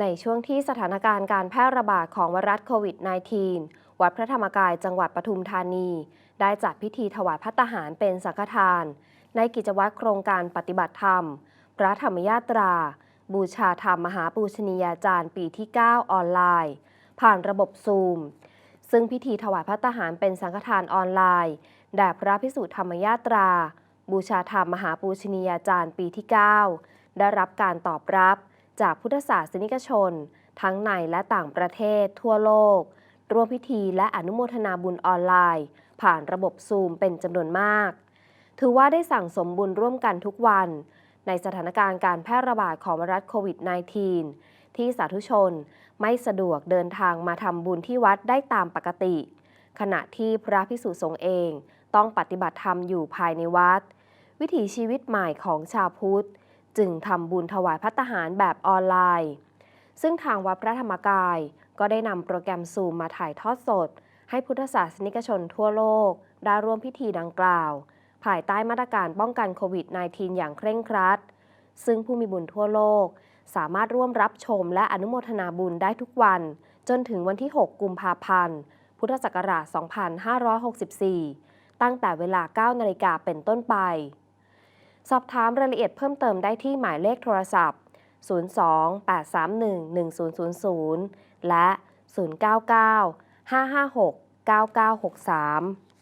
ในช่วงที่สถานการณ์การแพร่ระบาดของไวรัสโควิด -19 วัดพระธรรมกายจังหวัดปทุมธานี ได้จัดพิธีถวายพัตตาหารเป็นสังฆทาน ในกิจวัตรโครงการปฏิบัติธรรม พระธรรมยาตรา บูชาธรรมมหาปูชนียาจารย์ปีที่ 9 ออนไลน์ ผ่านระบบซูม ซึ่งพิธีถวายพัตตาหารเป็นสังฆทานออนไลน์แด่พระพิสุธรรมยาตรา บูชาธรรมมหาปูชนียาจารย์ปีที่ 9 ได้รับการตอบรับ จากพุทธศาสนิกชน ทั้งในและต่างประเทศทั่วโลก ร่วมพิธีและอนุโมทนาบุญออนไลน์ ผ่านระบบซูมเป็นจำนวนมาก ถือว่าได้สั่งสมบุญร่วมกันทุกวัน ในสถานการณ์การแพร่ระบาดของไวรัสโควิด -19 ที่สาธุชนไม่สะดวกเดินทางมาทำบุญที่วัดได้ตามปกติ ขณะที่พระพิสุสงฆ์เองต้องปฏิบัติธรรมอยู่ภายในวัด วิถีชีวิตใหม่ของชาวพุทธ จึงทำบุญถวายพัตตาหารแบบออนไลน์ ซึ่งทางวัดพระธรรมกาย ก็ได้นำโปรแกรมซูมมาถ่ายทอดสด ให้พุทธศาสนิกชนทั่วโลก ได้ร่วมพิธีดังกล่าว ภายใต้มาตรการป้องกันโควิด -19 อย่างเคร่งครัด ซึ่งผู้มีบุญทั่วโลก สามารถร่วมรับชมและอนุโมทนาบุญได้ทุกวัน จนถึงวันที่ 6 กุมภาพันธ์ พุทธศักราช 2564 ตั้งแต่เวลา 9 นาฬิกาเป็นต้นไป สอบถามรายละเอียดเพิ่มเติมได้ที่หมายเลขโทรศัพท์ 02-831-1000 และ 099-556-9963